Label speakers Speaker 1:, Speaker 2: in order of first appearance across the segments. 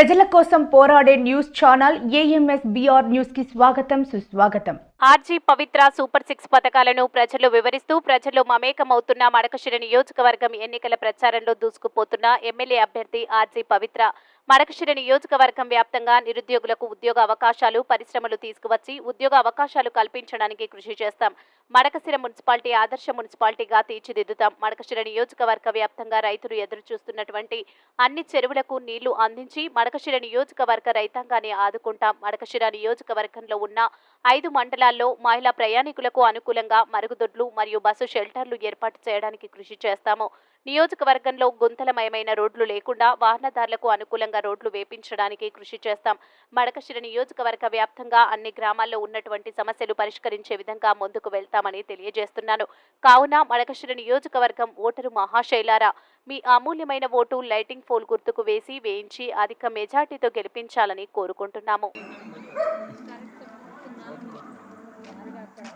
Speaker 1: ప్రజల కోసం పోరాడే న్యూస్ ఛానల్ ఏఎంఎస్ బిఆర్ న్యూస్కి స్వాగతం సుస్వాగతం.
Speaker 2: ఆర్జీ పవిత్ర సూపర్ సిక్స్ పథకాలను ప్రజలు వివరిస్తూ ప్రజలు మమేకమవుతున్న మడకశిర నియోజకవర్గం ఎన్నికల ప్రచారంలో దూసుకుపోతున్న ఎమ్మెల్యే అభ్యర్థి ఆర్జీ పవిత్ర మరకశిర నియోజకవర్గం వ్యాప్తంగా నిరుద్యోగులకు ఉద్యోగ అవకాశాలు పరిశ్రమలు తీసుకువచ్చి ఉద్యోగ అవకాశాలు కల్పించడానికి కృషి చేస్తాం. మడకశిర మున్సిపాలిటీ ఆదర్శ మున్సిపాలిటీగా తీర్చిదిద్దుతాం. మడకశిర నియోజకవర్గ వ్యాప్తంగా రైతులు ఎదురు చూస్తున్నటువంటి అన్ని చెరువులకు నీళ్ళు అందించి మడకశిర నియోజకవర్గ రైతాంగాన్ని ఆదుకుంటాం. మడకశిర నియోజకవర్గంలో ఉన్న ఐదు మండలాల్లో మహిళా ప్రయాణికులకు అనుకూలంగా మరుగుదొడ్లు మరియు బస్సు షెల్టర్లు ఏర్పాటు చేయడానికి కృషి చేస్తాము. నియోజకవర్గంలో గుంతలమయమైన రోడ్లు లేకుండా వాహనదారులకు అనుకూలంగా రోడ్లు వేపించడానికి కృషి చేస్తాం. మడకశిర నియోజకవర్గ వ్యాప్తంగా అన్ని గ్రామాల్లో ఉన్నటువంటి సమస్యలు పరిష్కరించే విధంగా ముందుకు వెళ్తామని తెలియజేస్తున్నాను. కావున మడకశిర నియోజకవర్గం ఓటరు మహాశైలారా మీ అమూల్యమైన ఓటు లైటింగ్ పోల్ గుర్తుకు వేసి వేయించి అధిక మెజార్టీతో గెలిపించాలని కోరుకుంటున్నాము.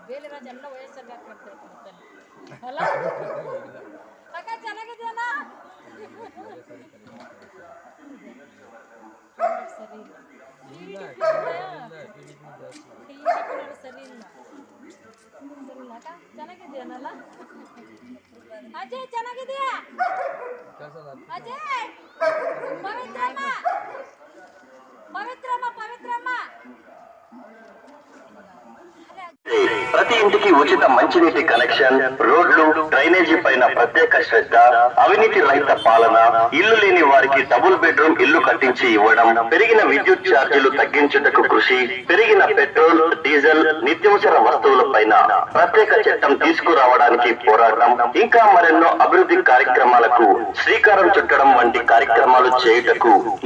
Speaker 3: వేలరాజు అన్న వైఎస్ఆర్ గారు ಸರಿ ಇಲ್ಲ ಅಜಯ್ ಚೆನ್ನಾಗಿದೆಯಾ ಅಜಯ್ ಪವಿತ್ರ
Speaker 4: ప్రతి ఇంటికి ఉచిత మంచినీటి కనెక్షన్ రోడ్లు డ్రైనేజీ పైన ప్రత్యేక శ్రద్ధ అవినీతి రహిత పాలన ఇల్లు లేని వారికి డబుల్ బెడ్రూమ్ ఇల్లు కట్టించి ఇవ్వడం పెరిగిన విద్యుత్ ఛార్జీలు తగ్గించుటకు కృషి పెరిగిన పెట్రోల్ డీజిల్ నిత్యవసర వస్తువుల పైన ప్రత్యేక చట్టం తీసుకురావడానికి పోరాటం ఇంకా మరెన్నో అభివృద్ధి కార్యక్రమాలకు శ్రీకారం చుట్టడం వంటి కార్యక్రమాలు చేయుటకు